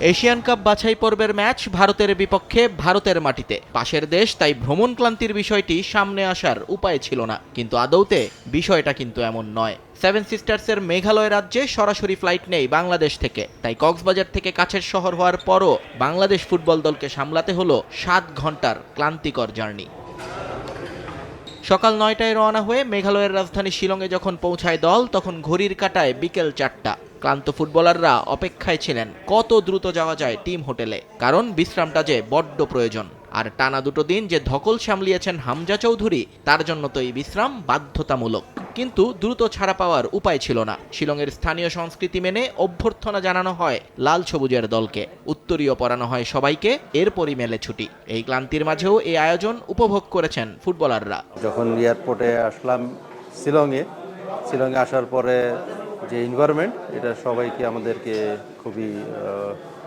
Asian cup বাছাই পর্বের match ভারতের বিপক্ষে ভারতের মাটিতে। পাশের দেশ, তাই ভ্রমণ ক্লান্তির বিষয়টি সামনে আসার উপায় ছিল না। কিন্তু আদৌতে বিষয়টা কিন্তু এমন নয়। সেভেন সিস্টার্সের মেঘালয় রাজ্যে সরাসরি ফ্লাইট নেই বাংলাদেশ থেকে। তাই কক্সবাজার থেকে কাছের শহর হওয়ার পরও বাংলাদেশ ফুটবল দলকে সামলাতে হলো সাত ঘণ্টার ক্লান্তিকর জার্নি। সকাল নয়টায় রওনা হয়ে মেঘালয়ের রাজধানী শিলংয়ে যখন পৌঁছায় দল, তখন ঘড়ির কাটায় বিকেল চারটা। ক্লান্ত ফুটবলাররা অপেক্ষায় ছিলেন, কত দ্রুত যাওয়া যায় টিম হোটেলে, কারণ বিশ্রামটা যে বড্ড প্রয়োজন। আর টানা দুটো দিন যে ধকল সামলিয়েছেন হামজা চৌধুরী, তার জন্য তো এই বিশ্রাম বাধ্যতামূলক। কিন্তু দ্রুত ছাড়া পাওয়ার উপায় ছিল না। শিলংয়ের স্থানীয় সংস্কৃতি মেনে অভ্যর্থনা জানানো হয় লাল সবুজের দলকে। উত্তরীয় পরানো হয় সবাইকে, এরপরই মেলে ছুটি। এই ক্লান্তির মাঝেও এই আয়োজন উপভোগ করেছেন ফুটবলাররা। যখন এয়ারপোর্টে আসলাম শিলংয়ে শিলংয়ে আসার পরে যে এনভায়রনমেন্ট এটা সবাইকে আমাদেরকে খুবই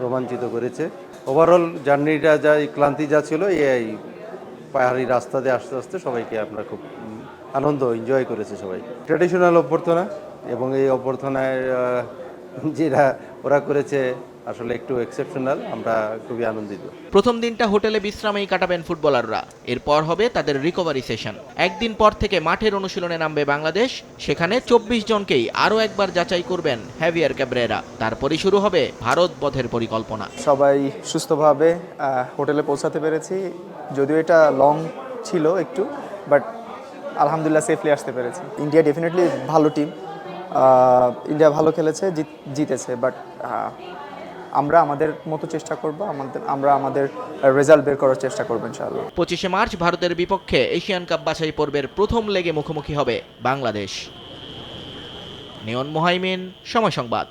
রোমাঞ্চিত করেছে। ওভারঅল জার্নিটা যা ক্লান্তি যা ছিল, এই পাহাড়ি রাস্তাতে আস্তে আস্তে সবাইকে আমরা খুব আনন্দ এনজয় করেছে সবাই। ট্র্যাডিশনাল অভ্যর্থনা এবং এই অভ্যর্থনায় যেটা ওরা করেছে আসলে একটু এক্সেপশনাল আমরা খুবই আনন্দিত। প্রথম দিনটা হোটেলে বিশ্রামেই কাটাবেন ফুটবলাররা। এরপর হবে তাদের রিকভারি সেশন একদিন পর থেকে মাঠের অনুশীলনে নামবে বাংলাদেশ। সেখানে চব্বিশ জনকেই আরও একবার যাচাই করবেন হ্যাভিয়ার ক্যাব্রেরা তারপরই শুরু হবে ভারত বধের পরিকল্পনা। সবাই সুস্থভাবে হোটেলে পৌঁছাতে পেরেছি। যদিও এটা লং ছিল একটু বাট আলহামদুলিল্লাহ সেফলি আসতে পেরেছি। ইন্ডিয়া ডেফিনেটলি ভালো টিম ইন্ডিয়া ভালো খেলেছে জিত- জিতেছে বাট আমরা আমাদের মতো চেষ্টা করব, আমাদের, আমরা আমাদের রেজাল্ট বের করার চেষ্টা করব ইনশাআল্লাহ। পঁচিশে মার্চ ভারতের বিপক্ষে এশিয়ান কাপ বাছাই পর্বের প্রথম লেগে মুখোমুখি হবে বাংলাদেশ। নিয়ন মোহাইমিন, সময় সংবাদ।